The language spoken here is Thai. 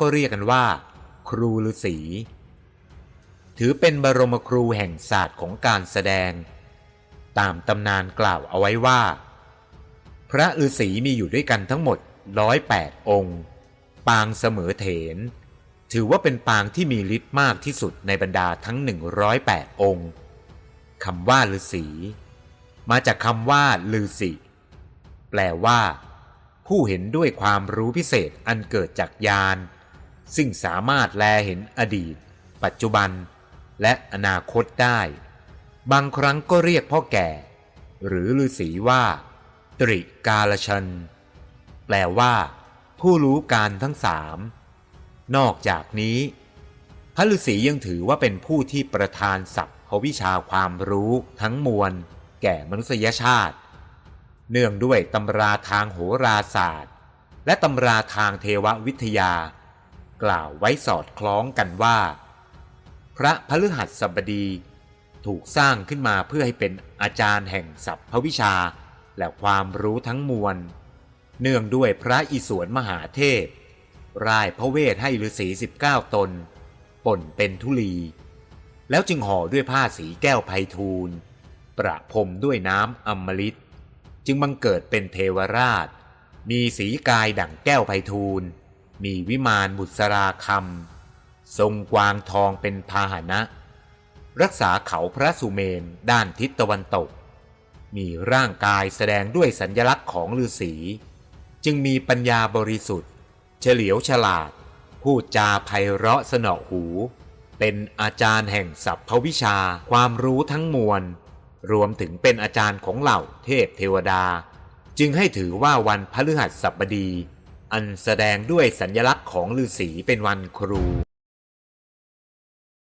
ก็เรียกกันว่า ครูฤาษีถือเป็นบรมครูแห่งศาสตร์ของการแสดง ตามตำนานกล่าวเอาไว้ว่า พระฤาษีมีอยู่ด้วยกันทั้งหมดร้อยแปดองค์ ปางเสมอเถน ถือว่าเป็นปางที่มีฤทธิ์มากที่สุดในบรรดาทั้ง 108 องค์คำว่าฤาษีมาจากคำว่าลือสิแปลว่า ผู้เห็นด้วยความรู้พิเศษอันเกิดจากญาณ ซึ่งสามารถแลเห็นอดีต ปัจจุบัน และอนาคตได้ บางครั้งก็เรียกพ่อแก่ หรือฤาษีว่า ตริกาลชัน แปลว่า ผู้รู้การทั้งสาม นอกจากนี้ พระฤาษียังถือว่าเป็นผู้ที่ประทานศัพท์วิชาความรู้ทั้งมวล แก่มนุษยชาติ เนื่องด้วยตำราทางโหราศาสตร์ และตำราทางเทววิทยา กล่าวไว้สอดคล้องกันว่า พระพฤหัสบดีถูกสร้างขึ้นมาเพื่อให้เป็นอาจารย์แห่งศัพท์วิชา และความรู้ทั้งมวล เนื่องด้วยพระอิศวรมหาเทพ ร่ายพระเวทให้ฤาษี19 ตน ป่นเป็นทุลี แล้วจึงห่อด้วยผ้าสีแก้วไพฑูรย์ประพรมด้วยน้ำอมฤต จึงบังเกิดเป็นเทวราช มีสีกายดั่งแก้วไพฑูรย์ มีวิมานบุษราคำทรงกวางทองเป็นพาหนะ รักษาเขาพระสุเมนด้านทิศตะวันตก มีร่างกายแสดงด้วยสัญลักษณ์ของฤาษี จึงมีปัญญาบริสุทธิ์ เฉลียวฉลาด พูดจาไพเราะสนอหู เป็นอาจารย์แห่งศัพทวิชาความรู้ทั้งมวล รวมถึงเป็นอาจารย์ของเหล่าเทพเทวดา จึงให้ถือว่าวันพฤหัสบดี อันแสดงด้วยสัญลักษณ์ของฤาษีเป็นวันครู